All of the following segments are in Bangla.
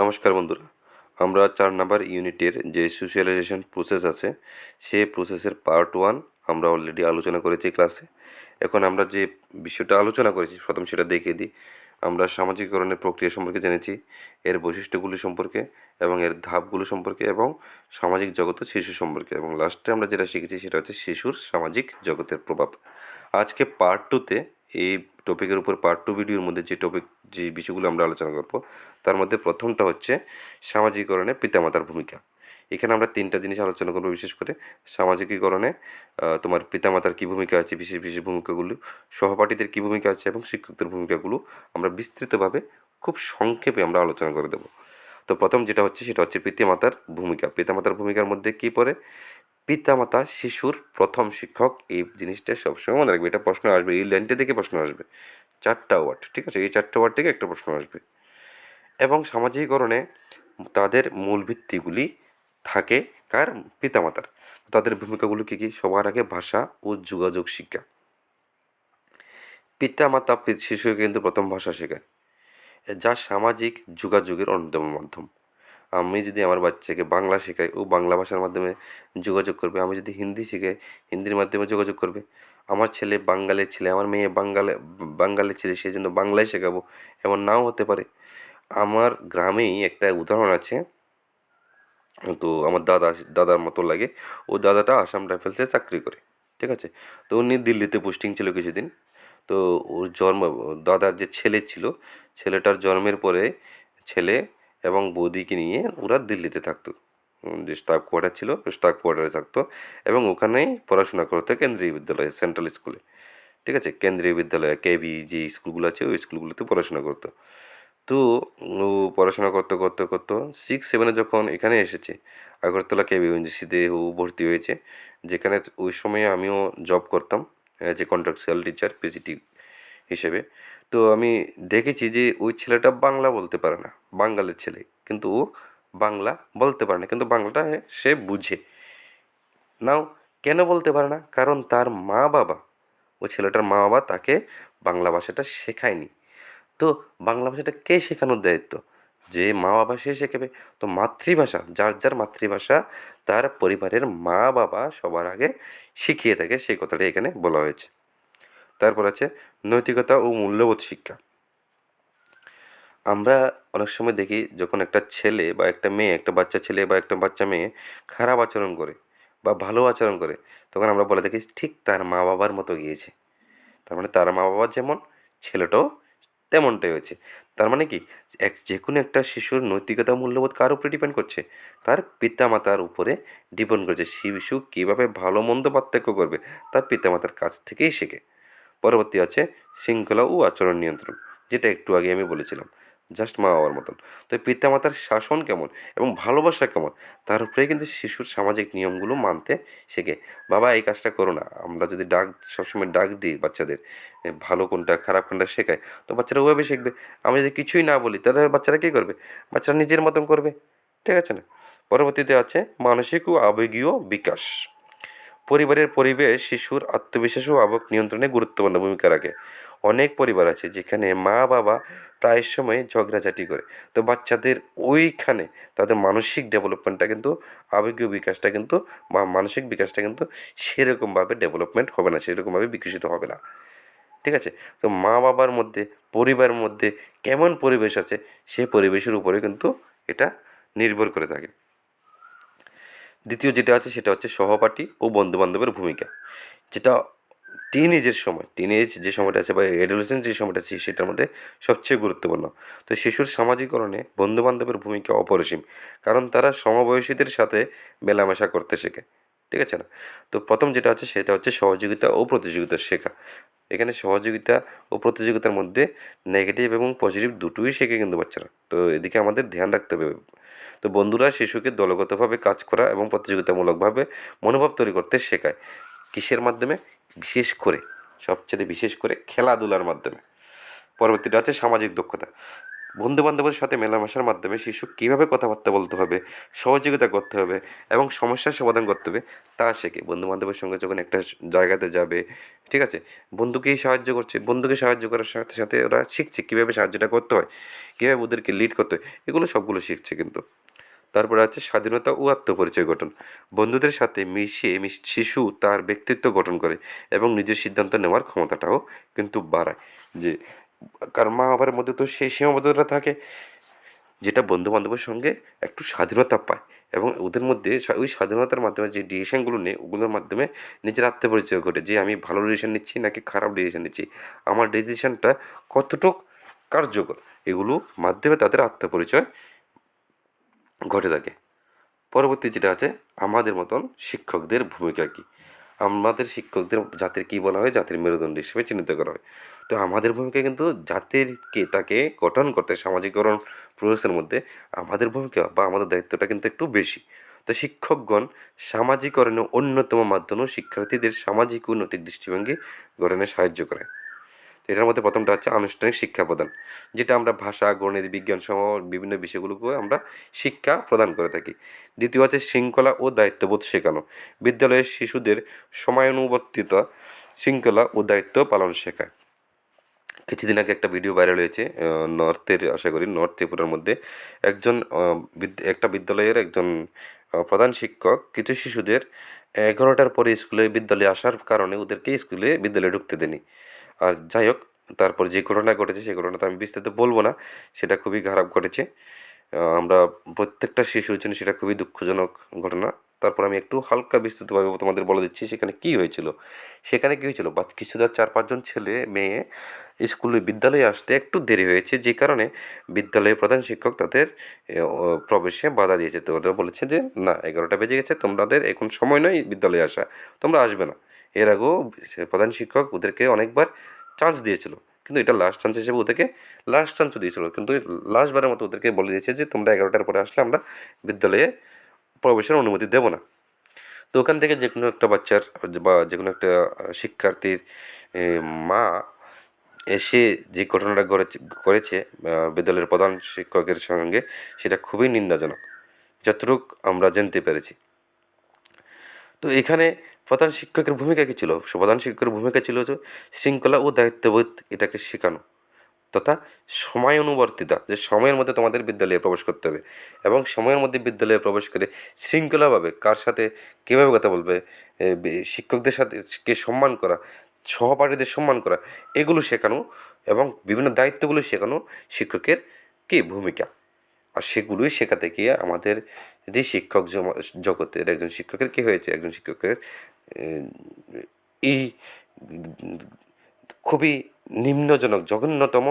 নমস্কার বন্ধুরা, আমরা চার নাম্বার ইউনিটের যে সোশ্যালাইজেশন প্রসেস আছে সেই প্রসেসের পার্ট ওয়ান আমরা অলরেডি আলোচনা করেছি ক্লাসে এখন আমরা যে বিষয়টা আলোচনা করেছি, প্রথম সেটা দেখিয়ে দিই। আমরা সামাজিকীকরণের প্রক্রিয়া সম্পর্কে জেনেছি, এর বৈশিষ্ট্যগুলি সম্পর্কে এবং এর ধাপগুলো সম্পর্কে এবং সামাজিক জগৎ ও শিশু সম্পর্কে। এবং লাস্টে আমরা যেটা শিখেছি, সেটা হচ্ছে শিশুর সামাজিক জগতের প্রভাব। আজকে পার্ট টুতে এই টপিকের উপর পার্ট টু ভিডিওর মধ্যে যে টপিক যে বিষয়গুলো আমরা আলোচনা করব, তার মধ্যে প্রথমটা হচ্ছে সামাজিকীকরণে পিতামাতার ভূমিকা। এখানে আমরা তিনটা জিনিস আলোচনা করব, বিশেষ করে সামাজিকীকরণে তোমার পিতামাতার কী ভূমিকা আছে, বিশেষ বিশেষ ভূমিকাগুলো, সহপাঠীদের কী ভূমিকা আছে এবং শিক্ষকদের ভূমিকাগুলো আমরা বিস্তৃতভাবে খুব সংক্ষেপে আমরা আলোচনা করে দেবো। তো প্রথম যেটা হচ্ছে, সেটা হচ্ছে পিতামাতার ভূমিকা। পিতামাতার ভূমিকার মধ্যে কী পড়ে? পিতামাতা, শিশুর প্রথম শিক্ষক, এই জিনিসটা সবসময় মনে রাখবে। এটা প্রশ্ন আসবে, এই লাইনটা থেকে প্রশ্ন আসবে। চারটা ওয়ার্ড ঠিক আছে? এই চারটা ওয়ার্ড থেকে একটা প্রশ্ন আসবে। এবং সামাজিকীকরণে তাদের মূল ভিত্তিগুলি থাকে কার? পিতামাতার। তাদের ভূমিকাগুলো কী কী? সবার আগে ভাষা ও যোগাযোগ শিক্ষা। পিতামাতা শিশুকে কিন্তু প্রথম ভাষা শেখায়। যা সামাজিক যোগাযোগের অন্যতম মাধ্যম। আমি যদি আমার বাচ্চাকে বাংলা শেখাই, ও বাংলা ভাষার মাধ্যমে যোগাযোগ করবে, আমি যদি হিন্দি শেখাই হিন্দির মাধ্যমে যোগাযোগ করবে, আমার ছেলে বাঙ্গালের ছেলে, আমার মেয়ে বাঙ্গালে বাঙ্গালের ছেলে সেই জন্য বাংলায় শেখাবো, এমন নাও হতে পারে। আমার গ্রামেই একটা উদাহরণ আছে। তো আমার দাদা দাদার মতো লাগে। ও দাদাটা আসাম রাইফেলসে চাকরি করে, ঠিক আছে? তো উনি দিল্লিতে পোস্টিং ছিল কিছুদিন। তো ওর জন্ম, দাদার যে ছেলে ছিল, ছেলেটার জন্মের পরে ছেলে এবং বৌদিকে নিয়ে ওরা দিল্লিতে থাকতো। যে স্টাফ কোয়ার্টার ছিল স্টাফ কোয়ার্টারে থাকতো এবং ওখানেই পড়াশোনা করতো কেন্দ্রীয় বিদ্যালয়ে সেন্ট্রাল স্কুলে ঠিক আছে? কেন্দ্রীয় বিদ্যালয় কেবি যে স্কুলগুলো আছে, ওই স্কুলগুলোতে পড়াশোনা করতো। তো, ও পড়াশোনা করতে করতে করতে সিক্স সেভেনে যখন এখানে এসেছে, আগরতলা কেবি ইউনিভার্সিটিতে ও ভর্তি হয়েছে, যেখানে ওই সময়ে আমিও জব করতাম যে কন্ট্রাকচুয়াল টিচার পিজিটি হিসেবে। তো আমি দেখেছি যে ওই ছেলেটা বাংলা বলতে পারে না বাঙালির ছেলে। কিন্তু ও বাংলা বলতে পারে না, কিন্তু বাংলাটা সে বুঝে। নাও, কেন বলতে পারে না? কারণ তার মা বাবা ও ছেলেটার মা বাবা তাকে বাংলা ভাষাটা শেখায়নি। তো বাংলা ভাষাটা কে শেখানোর দায়িত্ব? যে মা বাবা সে শেখাবে। তো মাতৃভাষা, যার যার মাতৃভাষা তার পরিবারের মা বাবা সবার আগে শিখিয়ে থাকে, সেই কথাটা এখানে বলা হয়েছে। তারপর আছে নৈতিকতা ও মূল্যবোধ শিক্ষা। আমরা অনেক সময় দেখি যখন একটা ছেলে বা একটা মেয়ে, একটা বাচ্চা ছেলে বা একটা বাচ্চা মেয়ে খারাপ আচরণ করে বা ভালো আচরণ করে, তখন আমরা বলে থাকি, ঠিক তার মা বাবার মতো গিয়েছে। তার মানে তার মা বাবা যেমন, ছেলেটাও তেমনটাই হয়েছে। তার মানে কি? এক যে কোনো একটা শিশুর নৈতিকতা মূল্যবোধ কার উপরে ডিপেন্ড করছে? তার পিতামাতার উপরে ডিপেন্ড করছে। শিশু কীভাবে ভালো মন্দ পার্থক্য করবে তার পিতামাতার কাছ থেকেই শেখে। পরবর্তী আছে শৃঙ্খলা ও আচরণ নিয়ন্ত্রণ, যেটা একটু আগে আমি বলেছিলাম। জাস্ট মা বাবার মতন। তো পিতামাতার শাসন কেমন এবং ভালোবাসা কেমন? তার উপরেই কিন্তু শিশুর সামাজিক নিয়মগুলো মানতে শেখে। বাবা, এই কাজটা করো না। আমরা যদি ডাক, সবসময় ডাক দিই বাচ্চাদের ভালো কোনটা, খারাপ কোনটা শেখায়, তো বাচ্চারা ওভাবে শিখবে। আমি যদি কিছুই না বলি, তাহলে বাচ্চারা কী করবে? বাচ্চারা নিজের মতন করবে। ঠিক আছে না? পরবর্তীতে আছে মানসিক ও আবেগীয় বিকাশ। পরিবারের পরিবেশ, শিশুর আত্মবিশ্বাস ও আবেগ নিয়ন্ত্রণে গুরুত্বপূর্ণ ভূমিকা রাখে। অনেক পরিবার আছে যেখানে মা বাবা প্রায় সময় ঝগড়াঝাটি করে। তো বাচ্চাদের ওইখানে তাদের মানসিক ডেভেলপমেন্টটা কিন্তু, আবেগীয় বিকাশটা কিন্তু বা মানসিক বিকাশটা কিন্তু সেরকমভাবে ডেভেলপমেন্ট হবে না, সেরকমভাবে বিকশিত হবে না। ঠিক আছে? তো মা বাবার মধ্যে পরিবারের মধ্যে কেমন পরিবেশ আছে সেই পরিবেশের উপরে কিন্তু এটা নির্ভর করে থাকে। দ্বিতীয় যেটা আছে সেটা হচ্ছে সহপাঠী ও বন্ধুবান্ধবের ভূমিকা। যেটা টিনেজের সময় টিনেজ যে সময়টা আছে বা এডোলেসেন্স যে সময়টা আছে সেটার মধ্যে সবচেয়ে গুরুত্বপূর্ণ। তো শিশুর সামাজিকরণে বন্ধুবান্ধবের ভূমিকা অপরিসীম, কারণ তারা সমবয়সীদের সাথে মেলামেশা করতে শেখে, ঠিক আছে না? তো প্রথম যেটা আছে সেটা হচ্ছে সহযোগিতা ও প্রতিযোগিতা শেখা। এখানে সহযোগিতা ও প্রতিযোগিতার মধ্যে নেগেটিভ এবং পজিটিভ দুটোই শেখে কিন্তু বাচ্চারা। তো এদিকে আমাদের ধ্যান রাখতে হবে। তো বন্ধুরা, শিশুকে দলগতভাবে কাজ করা এবং প্রতিযোগিতামূলকভাবে মনোভাব তৈরি করতে শেখায়। কিসের মাধ্যমে? বিশেষ করে, সবচেয়ে বিশেষ করে খেলাধুলার মাধ্যমে। পরবর্তীটা আছে সামাজিক দক্ষতা। বন্ধু বান্ধবের সাথে মেলামেশার মাধ্যমে শিশু কীভাবে কথাবার্তা বলতে হবে, সহযোগিতা করতে হবে এবং সমস্যার সমাধান করতে হবে, তা শেখে। বন্ধু বান্ধবের সঙ্গে যখন একটা জায়গাতে যাবে, ঠিক আছে? বন্ধুকেই সাহায্য করছে, বন্ধুকে সাহায্য করার সাথে সাথে ওরা শিখছে কীভাবে সাহায্যটা করতে হয়, কীভাবে ওদেরকে লিড করতে হয়, এগুলো সবগুলো শিখছে কিন্তু। তারপরে আছে স্বাধীনতা ও আত্মপরিচয় গঠন। বন্ধুদের সাথে মিশিয়ে মিশ- শিশু তার ব্যক্তিত্ব গঠন করে এবং নিজের সিদ্ধান্ত নেওয়ার ক্ষমতাটাও কিন্তু বাড়ায়। যে কারণ মা বাবার মধ্যে তো সেই সীমাবদ্ধতা থাকে। যেটা বন্ধু বান্ধবের সঙ্গে একটু স্বাধীনতা পায় এবং ওদের মধ্যে ওই স্বাধীনতার মাধ্যমে যে ডিসিশনগুলো নেই ওগুলোর মাধ্যমে নিজের আত্মপরিচয় ঘটে যে আমি ভালো ডিসিশন নিচ্ছি নাকি খারাপ ডিসিশন নিচ্ছি। আমার ডিসিশনটা কতটুক কার্যকর, এগুলো মাধ্যমে তাদের আত্মপরিচয় ঘটে থাকে। পরবর্তী যেটা আছে, আমাদের মতন শিক্ষকদের ভূমিকা কী? আমাদের শিক্ষকদের জাতির কী বলা হয়? জাতির মেরুদণ্ড হিসেবে চিহ্নিত করা হয়। তো আমাদের ভূমিকা কিন্তু জাতিরকে তাকে গঠন করতে, সামাজিকরণ প্রসেসের মধ্যে আমাদের ভূমিকা বা আমাদের দায়িত্বটা কিন্তু একটু বেশি। তো শিক্ষকগণ সামাজিকরণের অন্যতম মাধ্যম শিক্ষার্থীদের সামাজিক উন্নতির দৃষ্টিভঙ্গি গঠনে সাহায্য করে। তো এটার মধ্যে প্রথমটা হচ্ছে আনুষ্ঠানিক শিক্ষা প্রদান, যেটা আমরা ভাষা, গণিত, বিজ্ঞান সহ বিভিন্ন বিষয়গুলোকে আমরা শিক্ষা প্রদান করে থাকি। দ্বিতীয় হচ্ছে শৃঙ্খলা ও দায়িত্ববোধ শেখানো, বিদ্যালয়ের শিশুদের সময়ানুবর্তিতা শৃঙ্খলা ও দায়িত্ব পালন শেখায়। কিছুদিন আগে একটা ভিডিও ভাইরাল হয়েছে নর্থের, আশা করি নর্থ ত্রিপুরার মধ্যে একজন একটা বিদ্যালয়ের একজন প্রধান শিক্ষক কিছু শিশুদের এগারোটার পরে স্কুলে বিদ্যালয়ে আসার কারণে ওদেরকে স্কুলে বিদ্যালয়ে ঢুকতে দেনি আর যাই হোক, তারপর যে ঘটনা ঘটেছে সেই ঘটনাটা আমি বিস্তারিত বলব না, সেটা খুবই খারাপ ঘটেছে। আমরা প্রত্যেকটা শিশুর জন্য সেটা খুবই দুঃখজনক ঘটনা। তারপর আমি একটু হালকা বিস্তৃতভাবে তোমাদের বলে দিচ্ছি সেখানে কী হয়েছিল। সেখানে কী হয়েছিল? বা কিছুটা চার পাঁচজন ছেলে, মেয়ে স্কুলে বিদ্যালয়ে আসতে একটু দেরি হয়েছে, যে কারণে বিদ্যালয়ের প্রধান শিক্ষক তাদের প্রবেশে বাধা দিয়েছে। তো ওরা বলেছে যে, না, এগারোটা বেজে গেছে, তোমাদের এখন সময় নয় বিদ্যালয়ে আসা, তোমরা আসবে না। এর আগেও প্রধান শিক্ষক ওদেরকে অনেকবার চান্স দিয়েছিল। কিন্তু এটা লাস্ট চান্স হিসেবে ওদেরকে লাস্ট চান্সও দিয়েছিল। কিন্তু লাস্টবারের মতো ওদেরকে বলে দিয়েছে যে, তোমরা এগারোটার পরে আসলে আমরা বিদ্যালয়ে প্রবেশের অনুমতি দেবো না। তো ওখান থেকে যে কোনো একটা বাচ্চার বা যে কোনো একটা শিক্ষার্থীর মা এসে যে ঘটনাটা করেছে বিদ্যালয়ের প্রধান শিক্ষকের সঙ্গে, সেটা খুবই নিন্দাজনক। যতটুক আমরা জানতে পেরেছি। তো এখানে প্রধান শিক্ষকের ভূমিকা কী ছিল? প্রধান শিক্ষকের ভূমিকা ছিল যে শৃঙ্খলা ও দায়িত্ববোধ এটাকে শেখানো তথা সময় অনুবর্তিতা, যে সময়ের মধ্যে তোমাদের বিদ্যালয়ে প্রবেশ করতে হবে এবং সময়ের মধ্যে বিদ্যালয়ে প্রবেশ করে শৃঙ্খলাভাবে কার সাথে কীভাবে কথা বলবে শিক্ষকদের সাথে কে সম্মান করা, সহপাঠীদের সম্মান করা, এগুলো শেখানো এবং বিভিন্ন দায়িত্বগুলো শেখানো শিক্ষকের কী ভূমিকা? আর সেগুলোই শেখাতে গিয়ে আমাদের যে শিক্ষক জগতের একজন শিক্ষকের কী হয়েছে? একজন শিক্ষকের এই খুবই নিম্নজনক, জঘন্যতম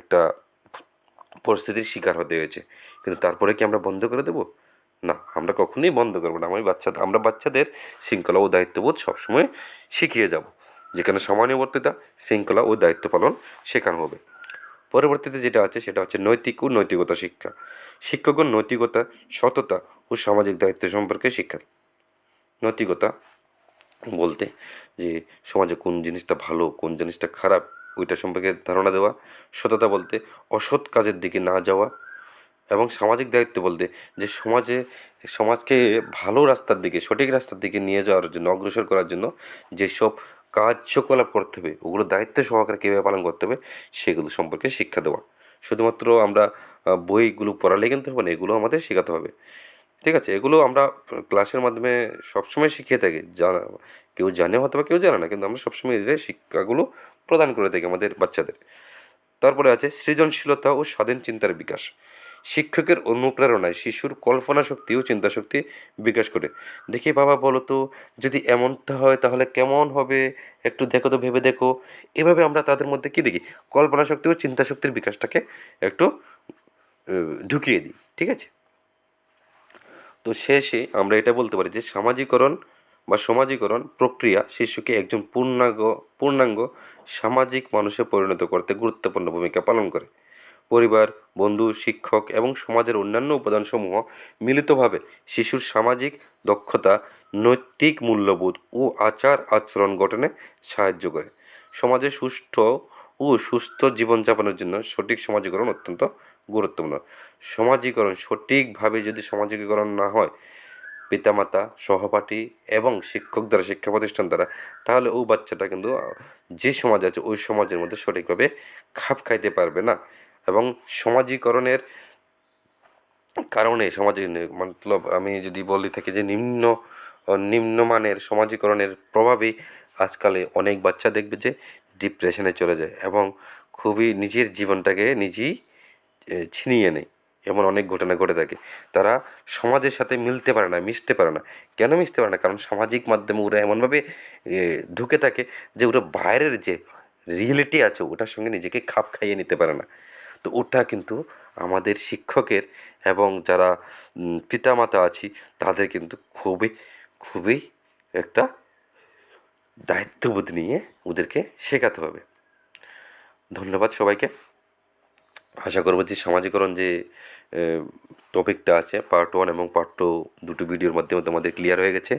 একটা পরিস্থিতির শিকার হতে হয়েছে। কিন্তু তারপরে কি আমরা বন্ধ করে দেবো? না, আমরা কখনোই বন্ধ করব না। আমি বাচ্চা, আমরা বাচ্চাদের শৃঙ্খলা ও দায়িত্ববোধ সবসময় শিখিয়ে যাব। যেখানে সময়ানুবর্তিতা শৃঙ্খলা ও দায়িত্ব পালন শেখানো হবে। পরবর্তীতে যেটা আছে সেটা হচ্ছে নৈতিক ও নৈতিকতা শিক্ষা। শিক্ষকগণ নৈতিকতা, সততা ও সামাজিক দায়িত্ব সম্পর্কে শিক্ষা নৈতিকতা বলতে যে সমাজে কোন জিনিসটা ভালো, কোন জিনিসটা খারাপ, ওইটা সম্পর্কে ধারণা দেওয়া। সততা বলতে অসৎ কাজের দিকে না যাওয়া এবং সামাজিক দায়িত্ব বলতে যে সমাজে, সমাজকে ভালো রাস্তার দিকে, সঠিক রাস্তার দিকে নিয়ে যাওয়ার জন্য, অগ্রসর করার জন্য যেসব কার্যকলাপ করতে হবে, ওগুলো দায়িত্ব সহকারে কীভাবে পালন করতে হবে সেগুলো সম্পর্কে শিক্ষা দেওয়া। শুধুমাত্র আমরা বইগুলো পড়ালে কিন্তু হবে না, এগুলো আমাদের শেখাতে হবে। ঠিক আছে? এগুলো আমরা ক্লাসের মাধ্যমে সবসময় শিখিয়ে থাকি। জানা, কেউ জানে হয়তো বা কেউ জানে না, কিন্তু আমরা সবসময় এই শিক্ষাগুলো প্রদান করে থাকি আমাদের বাচ্চাদের। তারপরে আছে সৃজনশীলতা ও স্বাধীন চিন্তার বিকাশ। শিক্ষকের অনুপ্রেরণায় শিশুর কল্পনা শক্তি ও চিন্তা শক্তি বিকাশ করে। দেখি বাবা, বলো তো, যদি এমনটা হয় তাহলে কেমন হবে? একটু দেখো তো, ভেবে দেখো। এভাবে আমরা তাদের মধ্যে কী দেখি? কল্পনা শক্তি ও চিন্তা শক্তির বিকাশটাকে একটু ঢুকিয়ে দিই, ঠিক আছে? তো শেষে আমরা এটা বলতে পারি যে সামাজিকরণ বা সমাজীকরণ প্রক্রিয়া শিশুকে একজন পূর্ণাঙ্গ পূর্ণাঙ্গ সামাজিক মানুষে পরিণত করতে গুরুত্বপূর্ণ ভূমিকা পালন করে। পরিবার, বন্ধু, শিক্ষক এবং সমাজের অন্যান্য উপাদানসমূহ মিলিতভাবে শিশুর সামাজিক দক্ষতা, নৈতিক মূল্যবোধ ও আচার আচরণ গঠনে সাহায্য করে। সমাজে সুষ্ঠু ও সুস্থ জীবনযাপনের জন্য সঠিক সমাজীকরণ অত্যন্ত গুরুত্বপূর্ণ। সমাজীকরণ সঠিকভাবে যদি সমাজীকরণ না হয়, পিতামাতা, সহপাঠী এবং শিক্ষক দ্বারা শিক্ষা প্রতিষ্ঠান দ্বারা, তাহলে ও বাচ্চাটা কিন্তু যে সমাজ আছে, ওই সমাজের মধ্যে সঠিকভাবে খাপ খাইতে পারবে না। এবং সমাজীকরণের কারণে সমাজে মতলব আমি যদি বলি থাকি যে নিম্ন নিম্নমানের সমাজীকরণের প্রভাবে আজকালে অনেক বাচ্চা দেখবে যে ডিপ্রেশনে চলে যায় এবং খুবই নিজের জীবনটাকে নিজেই ছিনিয়ে নেয়। এমন অনেক ঘটনা ঘটে থাকে। তারা সমাজের সাথে মিলতে পারে না, মিশতে পারে না। কেন মিশতে পারে না? কারণ সামাজিক মাধ্যমে ওরা এমনভাবে ঢুকে থাকে যে ওরা বাইরের যে রিয়েলিটি আছে ওটার সঙ্গে নিজেকে খাপ খাইয়ে নিতে পারে না। তো ওটা কিন্তু আমাদের শিক্ষকের এবং যারা পিতা পিতামাতা আছি, তাদের কিন্তু খুবই খুবই একটা দায়িত্ববোধ নিয়ে ওদেরকে শেখাতে হবে। ধন্যবাদ সবাইকে। আশা করব যে সামাজিকরণ যে টপিকটা আছে পার্ট ওয়ান এবং পার্ট টু দুটো ভিডিওর মাধ্যমে তোমাদের ক্লিয়ার হয়ে গেছে।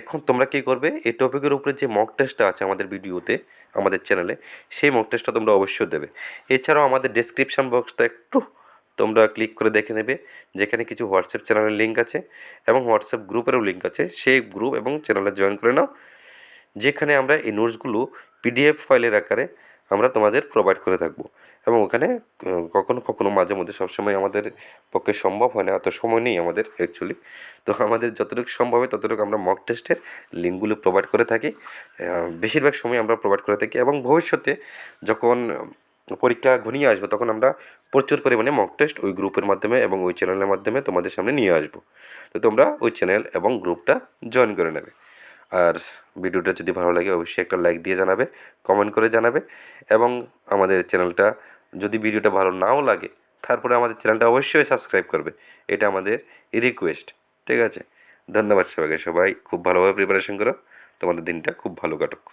এখন তোমরা কী করবে? এই টপিকের উপরে যে মক টেস্টটা আছে আমাদের ভিডিওতে, আমাদের চ্যানেলে সেই মক টেস্টটা তোমরা অবশ্যই দেবে। এছাড়াও আমাদের ডেসক্রিপশান বক্সটা একটু তোমরা ক্লিক করে দেখে নেবে, যেখানে কিছু হোয়াটসঅ্যাপ চ্যানেলের লিঙ্ক আছে এবং হোয়াটসঅ্যাপ গ্রুপেরও লিঙ্ক আছে। সেই গ্রুপ এবং চ্যানেলে জয়েন করে নাও, যেখানে আমরা এই নোটসগুলো পিডিএফ ফাইলের আকারে আমরা তোমাদের প্রোভাইড করে থাকব। এবং ওখানে কখনো কখনো মাঝে মধ্যে সবসময় আমাদের পক্ষে সম্ভব হয় না, এত সময় নেই আমাদের অ্যাকচুয়ালি তো আমাদের যতটুকু সম্ভব হয় ততটুকু আমরা মক টেস্টের লিঙ্কগুলো প্রোভাইড করে থাকি। বেশিরভাগ সময় আমরা প্রোভাইড করে থাকি এবং ভবিষ্যতে যখন পরীক্ষা ঘনিয়ে আসবে তখন আমরা প্রচুর পরিমাণে মক টেস্ট ওই গ্রুপের মাধ্যমে এবং ওই চ্যানেলের মাধ্যমে তোমাদের সামনে নিয়ে আসব। তো তোমরা ওই চ্যানেল এবং গ্রুপটা জয়েন করে নেবে। আর ভিডিওটা যদি ভালো লাগে, অবশ্যই একটা লাইক দিয়ে জানাবে কমেন্ট করে জানাবে এবং আমাদের চ্যানেলটা যদি ভিডিওটা ভালো নাও লাগে, তারপরে আমাদের চ্যানেলটা অবশ্যই সাবস্ক্রাইব করবে। এটা আমাদের রিকোয়েস্ট ঠিক আছে? ধন্যবাদ সবাইকে, সবাই খুব ভালোভাবে প্রিপারেশন করো। তোমাদের দিনটা খুব ভালো কাটুক।